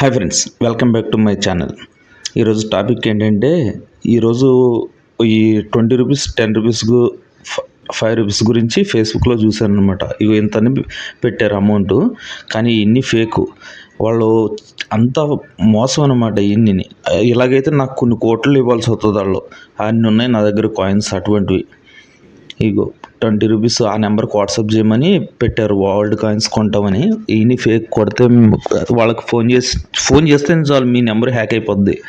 Hi friends welcome back to my channel ఈరోజు topic ఏంటంటే ఈరోజు ఈ twenty rupees ten rupees five rupees గురించి ఫేస్బుక్లో చూశాను అనమాట ఇవి ఇంతని పెట్టారు అమౌంట్ కానీ ఇన్ని ఫేకు వాళ్ళు అంత మోసం అనమాట ఇన్ని ఇలాగైతే నాకు కొన్ని కోట్లు ఇవ్వాల్సి అవుతుంది వాళ్ళు. అన్ని ఉన్నాయి నా దగ్గర కాయిన్స్ అటువంటివి. ఇగో ట్వంటీ రూపీస్ ఆ నెంబర్కి వాట్సాప్ చేయమని పెట్టారు. వరల్డ్ కాయిన్స్ కొంటామని. ఈయన ఫేక్ కొడితే వాళ్ళకి ఫోన్ చేసి ఫోన్ చేస్తే చాలు మీ నెంబర్ హ్యాక్ అయిపోద్ది.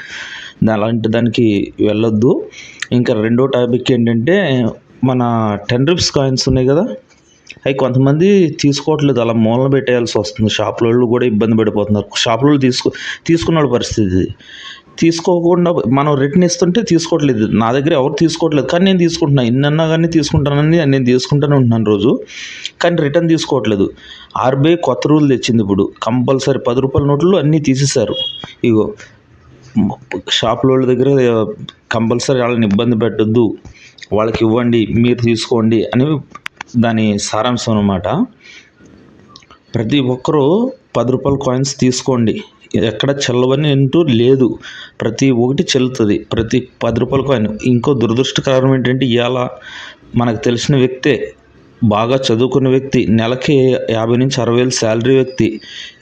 అలాంటి దానికి వెళ్ళొద్దు. ఇంకా రెండో టాపిక్ ఏంటంటే మన టెన్ రూపీస్ కాయిన్స్ ఉన్నాయి కదా. అవి కొంతమంది తీసుకోవట్లేదు. అలా మూలన పెట్టేయాల్సి వస్తుంది. షాపులలో కూడా ఇబ్బంది పడిపోతున్నారు. షాపులలో వాళ్ళు తీసుకో తీసుకున్న వాళ్ళ పరిస్థితి తీసుకోకుండా మనం రిటర్న్ ఇస్తుంటే తీసుకోవట్లేదు. నా దగ్గర ఎవరు తీసుకోవట్లేదు. కానీ నేను తీసుకుంటున్నా. ఇన్నన్నా కానీ తీసుకుంటానని నేను తీసుకుంటూనే ఉంటున్నాను రోజు. కానీ రిటర్న్ తీసుకోవట్లేదు. ఆర్బీఐ కొత్త రూల్ తెచ్చింది ఇప్పుడు. కంపల్సరీ పది రూపాయల నోట్లు అన్నీ తీసేశారు. ఇగో షాపుల వాళ్ళ దగ్గర కంపల్సరీ వాళ్ళని ఇబ్బంది పెట్టొద్దు. వాళ్ళకి ఇవ్వండి మీరు తీసుకోండి అని దాని సారాంశం అన్నమాట. ప్రతి ఒక్కరూ పది రూపాయల కాయిన్స్ తీసుకోండి. ఎక్కడ చెల్లవని అంటూ లేదు. ప్రతి ఒక్కటి చెల్లుతుంది. ప్రతి పది రూపాయల కాయిన్ ఇంకో దురదృష్టకరం ఏంటంటే ఇవాళ మనకు తెలిసిన వ్యక్తే బాగా చదువుకున్న వ్యక్తి నెలకి యాభై నుంచి అరవై వేలు శాలరీ వ్యక్తి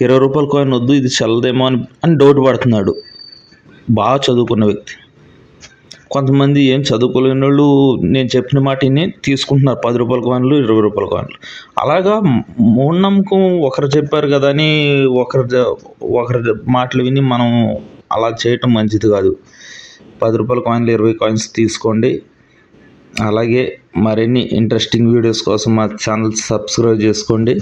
ఇరవై రూపాయల కాయిన్ వద్దు ఇది చల్లదేమో అని అని డౌట్ పడుతున్నాడు. బాగా చదువుకున్న వ్యక్తి. కొంతమంది ఏం చదువుకోలేని వాళ్ళు నేను చెప్పిన మాటని తీసుకుంటున్నారు. పది రూపాయల కాయిన్లు ఇరవై రూపాయల కాయిన్లు. అలాగా మూఢనమ్మకం ఒకరు చెప్పారు కదా అని ఒకరి ఒకరి మాటలు విని మనం అలా చేయటం మంచిది కాదు. పది రూపాయల కాయిన్లు ఇరవై కాయిన్స్ తీసుకోండి. అలాగే మరిన్ని ఇంట్రెస్టింగ్ వీడియోస్ కోసం మా ఛానల్ సబ్స్క్రైబ్ చేసుకోండి.